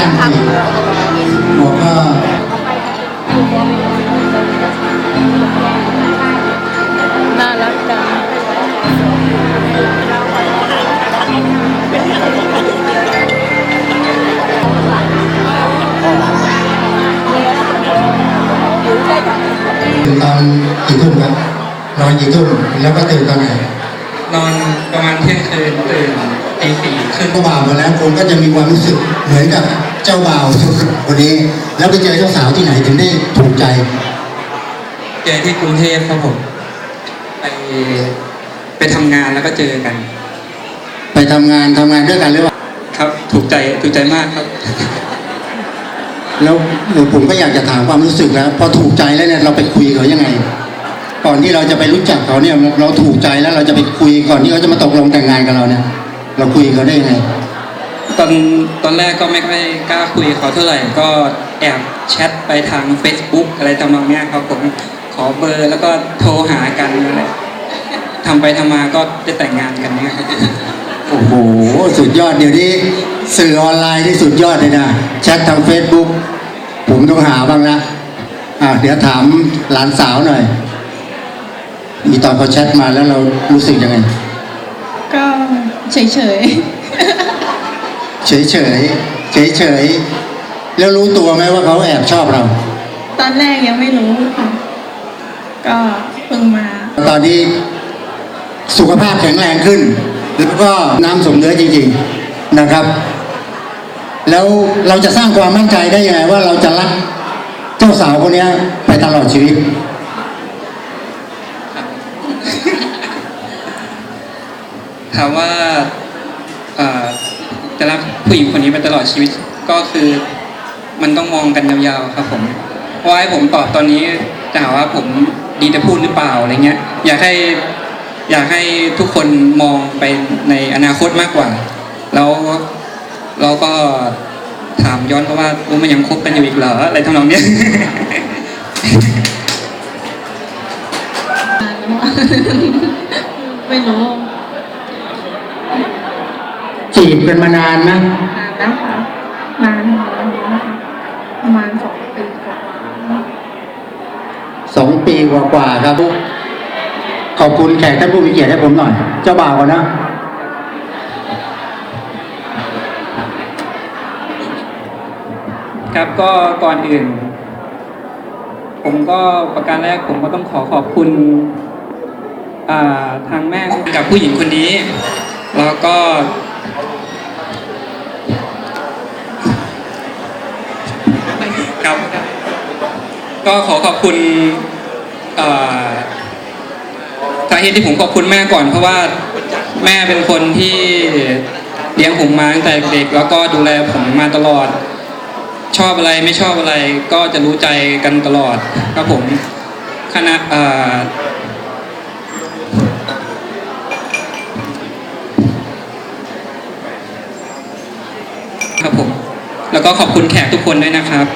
จ้งผิดบอกว่าน่ารักจังตื่นตอนกี่ทุ่มครับนอนกี่ทุ่มแล้วก็ตื่นตอนไหนนอนประมาณเที่ยงคืนตื่นตีสี่ ครึ่งเจ้าบ่าวมาแล้วคงก็จะมีความรู้สึกเหมือนกับเจ้าบ่าวคนนี้ แล้วไปเจอเจ้าสาวที่ไหนถึงได้ถูกใจเจอที่กรุงเทพครับผมไปไปทำงานแล้วก็เจอกัน ไปทำงานทำงานด้วยกันหรือเปล่าครับ ถูกใจถูกใจมากครับ แล้วเออผมก็อยากจะถามความรู้สึกแล้ว พอถูกใจแล้วเนี่ยเราไปคุยเขายังไง ก่อนที่เราจะไปรู้จักเขาเนี่ยเราถูกใจแล้วเราจะไปคุยก่อนที่เขาจะมาตกลงแต่งงานกับเราเนี่ย เราคุยเขาได้ยังไง ตอนตอนแรกก็ไม่ค่อยกล้าคุยกับเขาเท่าไหร่ก็แอบแชทไปทาง Facebook อะไรทำนองเนี้ยครับผมขอเบอร์แล้วก็โทรหากันอะไรทำไปทำมาก็ได้แต่งงานกันเนี่ยครับโอ้โห สุดยอดเดี๋ยวนี้สื่อออนไลน์ที่สุดยอดเลยนะแชททาง Facebook ผมต้องหาบ้างละอะเดี๋ยวถามหลานสาวหน่อย มีตอนเขาแชทมาแล้วเรารู้สึกยังไง ก็ เฉยเฉยเฉยเฉยเฉยเฉยๆแล้วรู้ตัวไหมว่าเขาแอบชอบเราๆตอนแรกยังไม่รู้ค่ะ ก็เพิ่งมา ตอนนี้สุขภาพแข็งแรงขึ้น แล้วก็น้ำสมเนื้อจริง ๆนะครับ แล้วเราจะสร้างความมั่นใจได้ยังไงว่าเราจะรักเจ้าสาวคนเนี้ยไปตลอดชีวิตถามว่าเอ่อจะรักผู้หญิงค นนี้ไปตลอดชีวิตก็คือมันต้องมองกันยาวๆครับผมเพราะว่าให้ผมตอบตอนนี้จะหาว่าผมดีแต่พูดหรือเปล่าอะไรเงี้ย อยากให้อยากให้ทุกคนมองไปในอนาคตมากกว่า แล้วเราก็ถามย้อนเขาว่าว่ามันยังคบกันอยู่อีกเหรออะไรทำนองเนี้ยไม่รู้จีบกันมานานนะ นานแล้วค่ะนานแล้วประมาณสองปีกว่าสองปีกว่าๆครับ ขอบคุณแขกท่านผู้มีเกียรติให้ผมหน่อย เจ้าบ่าวก่อนนะ ครับก็ก่อนอื่น ผมก็ประการแรกผมก็ต้องขอขอบคุณอ่าทางแม่กับผู้หญิงคนนี้ แล้วก็ ครับ ก็ขอขอบคุณอ่าสาเหตุที่ผมขอบคุณแม่ก่อน เพราะว่าแม่เป็นคนที่เลี้ยงผมมาตั้งแต่เด็กแล้วก็ดูแลผมมาตลอด ชอบอะไรไม่ชอบอะไรก็จะรู้ใจกันตลอดครับผมคณะครับผม แล้วก็ขอบคุณแขกทุกคนด้วยนะครับ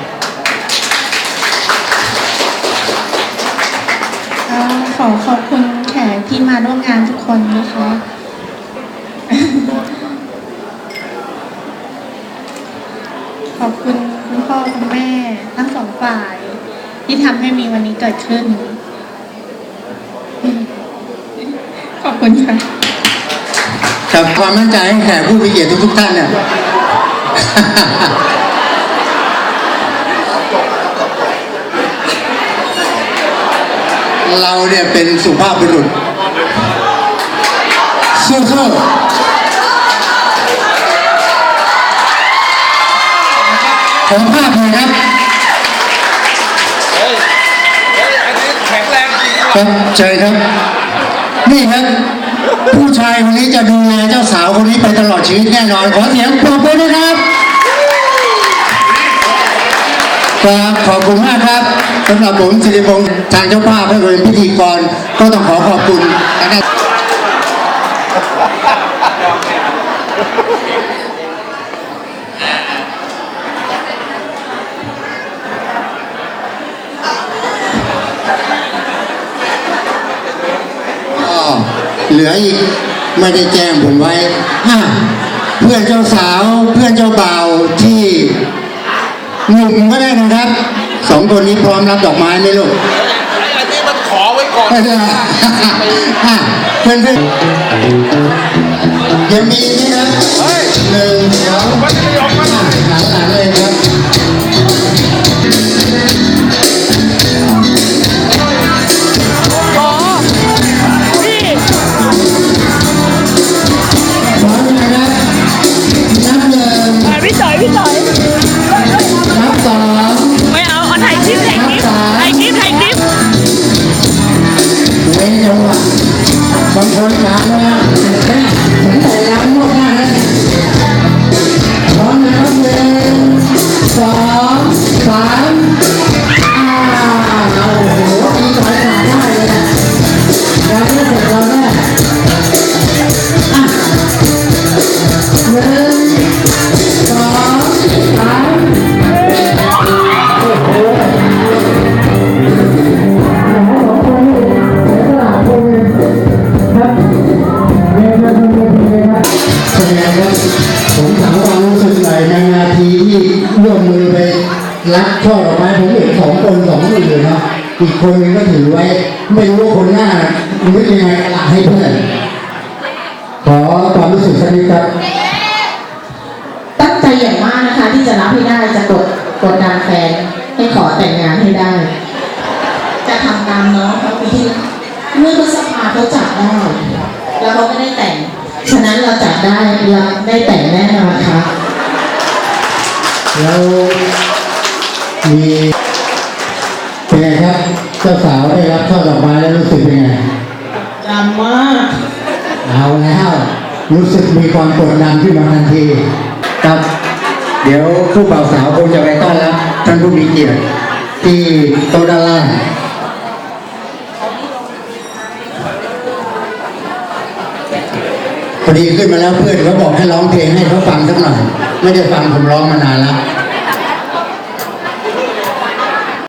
คนนะคะ ขอบคุณคุณพ่อคุณแม่ทั้งสองฝ่าย ที่ทำให้มีวันนี้เกิดขึ้น ขอบคุณค่ะกับความมั่นใจให้แขกผู้มีเกียรติทุกๆท่านเนี่ย เราเนี่ยเป็นสุภาพบุรุษ สู้ๆขอภาพหน่อยครับแข็งแรงจริงครับเชิญครับ นี่ครับ ผู้ชายคนนี้จะดูแลเจ้าสาวคนนี้ไปตลอดชีวิตแน่นอน ขอเสียงปรบมือด้วยครับครับขอบคุณมากครับสำหรับผมสิริพงษ์ทางเจ้าภาพให้เป็นพิธีกร ก็ต้องขอขอบคุณนะครับก็ เหลืออีกไม่ได้แจ้งผมไว้ห้าเพื่อนเจ้าสาวเพื่อนเจ้าบ่าวที่หนุ่มก็ได้นะครับสองคนนี้พร้อมรับดอกไม้ไหมลูก อันนี้มันขอไว้ก่อน ไม่ใช่อะเพื่อนเพื่อนๆยังมีไหมครับเฮ้ย หนึ่งสองมันจะยอมมันหลานหลานเลยครับอ๋อพี่พร้อมนะครับนับหนึ่งอะพี่ต่อยพี่ต่อย อีกคนนึงก็ถือไว้ ไม่รู้ว่าคนหน้านึกยังไงละให้เพื่อน ขอความรู้สึกสักนิดครับ ตั้งใจอย่างมากนะคะ ที่จะรับให้ได้จะกดกดดันแฟนให้ขอแต่งงานให้ได้ จะทำตามน้องเขาปีที่แล้วเมื่อพฤษภาเขาจับได้แล้วเขาไม่ได้แต่ง ฉะนั้นเราจับได้เราได้แต่งแน่นอนค่ะแล้วมีเป็นไงครับ เจ้าสาวได้รับช่อดอกไม้แล้วรู้สึกเป็นไงจำมากเอาแล้วรู้สึกมีความกดดันขึ้นมาทันทีครับ เดี๋ยวผู้บ่าวสาวคงจะไปต้อนรับท่านผู้มีเกียรติที่โต๊ะด้านล่างพอดีขึ้นมาแล้วเพื่อนเขาบอกให้ร้องเพลงให้เขาฟังสักหน่อยไม่ได้ฟังผมร้องมานานแล้ว